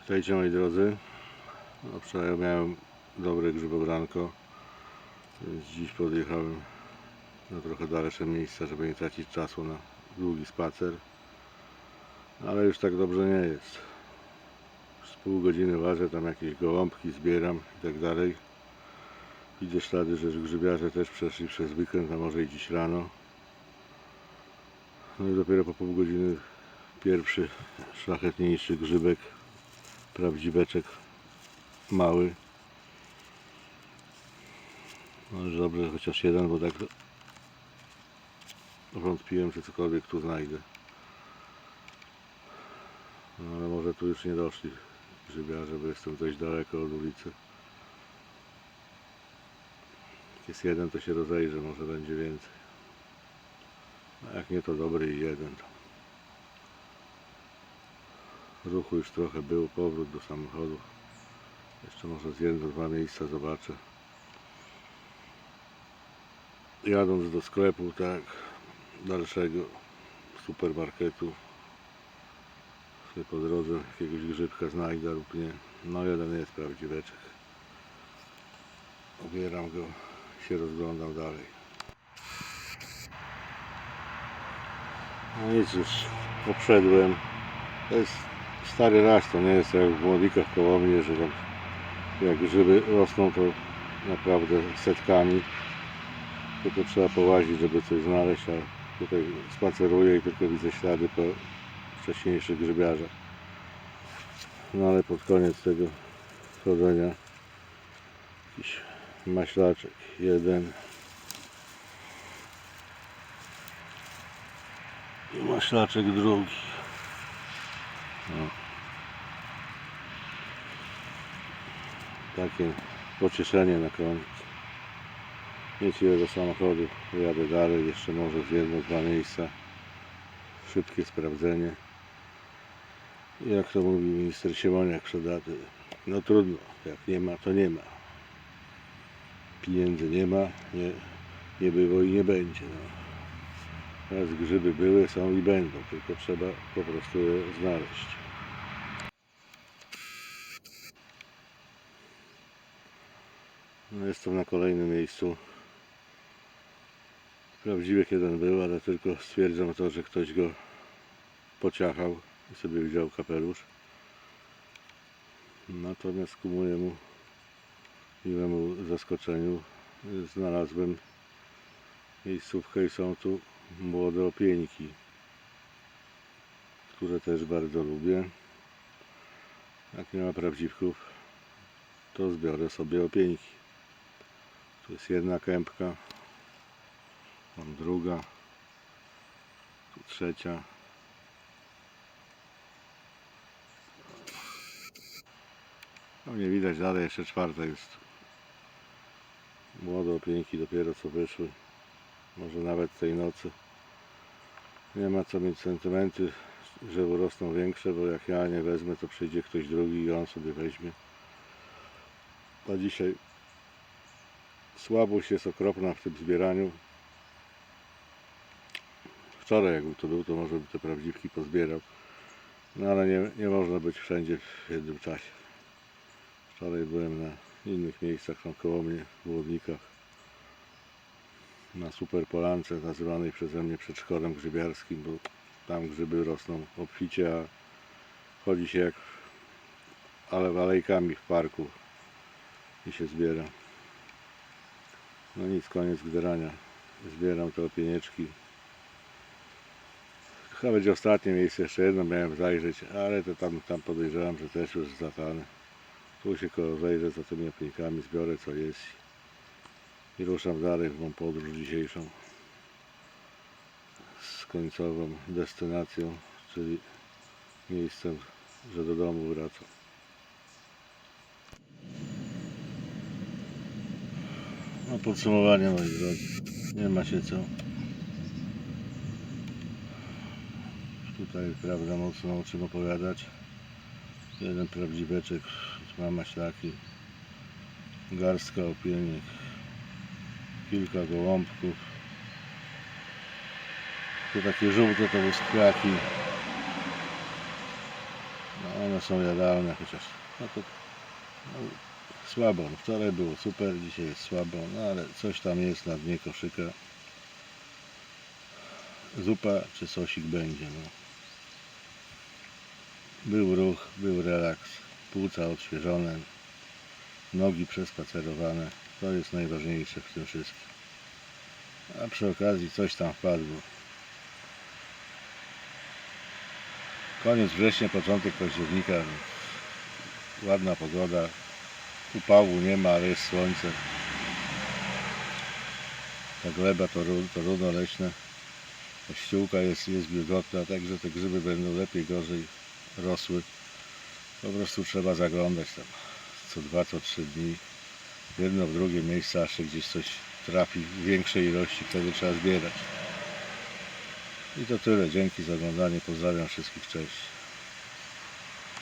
Witajcie moi drodzy. No, wczoraj miałem dobre grzybobranko, dziś podjechałem na trochę dalsze miejsca, żeby nie tracić czasu na długi spacer. Ale już tak dobrze nie jest. Z pół godziny ważę, tam jakieś gołąbki zbieram i tak dalej. Widzę ślady, że grzybiarze też przeszli przez weekend, a może i dziś rano. No i dopiero po pół godziny pierwszy szlachetniejszy grzybek prawdziweczek mały. No już dobrze, chociaż jeden, bo tak wątpiłem, czy cokolwiek tu znajdę. No ale może tu już nie doszli grzybiarze, bo jestem dość daleko od ulicy. Jak jest jeden, to się rozejrzę, może będzie więcej. A jak nie, to dobry i jeden. Ruchu już trochę było, powrót do samochodu. Jeszcze może z jedno, dwa miejsca zobaczę. Jadąc do sklepu, tak, dalszego supermarketu, sobie po drodze jakiegoś grzybka znajdę lub nie. No jeden jest prawdziweczek. Obieram go, się rozglądam dalej. No nic już, poprzedłem. To jest stary raz, to nie jest jak w młodikach koło mnie, że tam jak grzyby rosną to naprawdę setkami. Tylko trzeba połazić, żeby coś znaleźć, a tutaj spaceruję i tylko widzę ślady po wcześniejszych grzybiarzach. No ale pod koniec tego chodzenia jakiś maślaczek jeden i maślaczek drugi. No. Takie pocieszenie na koniec. Jedź do samochodu, jadę dalej, jeszcze może z jedno, dwa miejsca. Szybkie sprawdzenie. Jak to mówi minister Siemoniak Przedaty, no trudno, jak nie ma, to nie ma. Pieniędzy nie ma, nie, nie było i nie będzie. No. Teraz grzyby były, są i będą, tylko trzeba po prostu je znaleźć. No jestem na kolejnym miejscu. Prawdziwych jeden był, ale tylko stwierdzam to, że ktoś go pociachał i sobie wziął kapelusz. Natomiast ku mojemu miłemu zaskoczeniu znalazłem miejscówkę i są tu młode opieńki, które też bardzo lubię. Jak nie ma prawdziwków, to zbiorę sobie opieńki. Tu jest jedna kępka, tam druga, tu trzecia. No nie widać dalej, jeszcze czwarta jest. Młode opieńki dopiero co wyszły może nawet tej nocy. Nie ma co mieć sentymenty, że urosną większe, bo jak ja nie wezmę, to przyjdzie ktoś drugi i on sobie weźmie. A dzisiaj słabość jest okropna w tym zbieraniu. Wczoraj jakby to był, to może by te prawdziwki pozbierał. No ale nie, nie można być wszędzie w jednym czasie. Wczoraj byłem na innych miejscach tam koło mnie, w Łodnikach na super polance nazywanej przeze mnie przedszkolem grzybiarskim, bo tam grzyby rosną obficie, a chodzi się jak ale alejkami w parku i się zbiera. No nic, koniec zbierania. Zbieram te opienieczki. Chyba będzie ostatnie miejsce, jeszcze jedno miałem zajrzeć, ale to tam, tam podejrzewam, że też już zatane. Tu się koło zejrzę za tymi opieńkami, zbiorę co jest i ruszam dalej w mą podróż dzisiejszą z końcową destynacją, czyli miejscem, że do domu wracam. No podsumowanie moi drodzy, nie ma się co tutaj prawda mocno o czym opowiadać. Jeden prawdziweczek ma maślaki garstka opieniek kilka gołąbków. Tu takie żółte to byskwaki. No, one są jadalne, chociaż no to no, słabo. No, Wczoraj było super, dzisiaj jest słabo, no ale coś tam jest na dnie koszyka. Zupa czy sosik będzie. No. Był ruch, był relaks, płuca odświeżone, nogi przespacerowane. To jest najważniejsze w tym wszystkim. A przy okazji coś tam wpadło. Koniec września, początek października. Ładna pogoda. Upału nie ma, ale jest słońce. Ta gleba to, to runo ściółka jest, jest wilgotna, także te grzyby będą lepiej, gorzej rosły. Po prostu trzeba zaglądać tam co dwa, co trzy dni. Jedno, w drugie miejsce, aż się gdzieś coś trafi w większej ilości, wtedy trzeba zbierać. I to tyle. Dzięki za oglądanie. Pozdrawiam wszystkich. Cześć.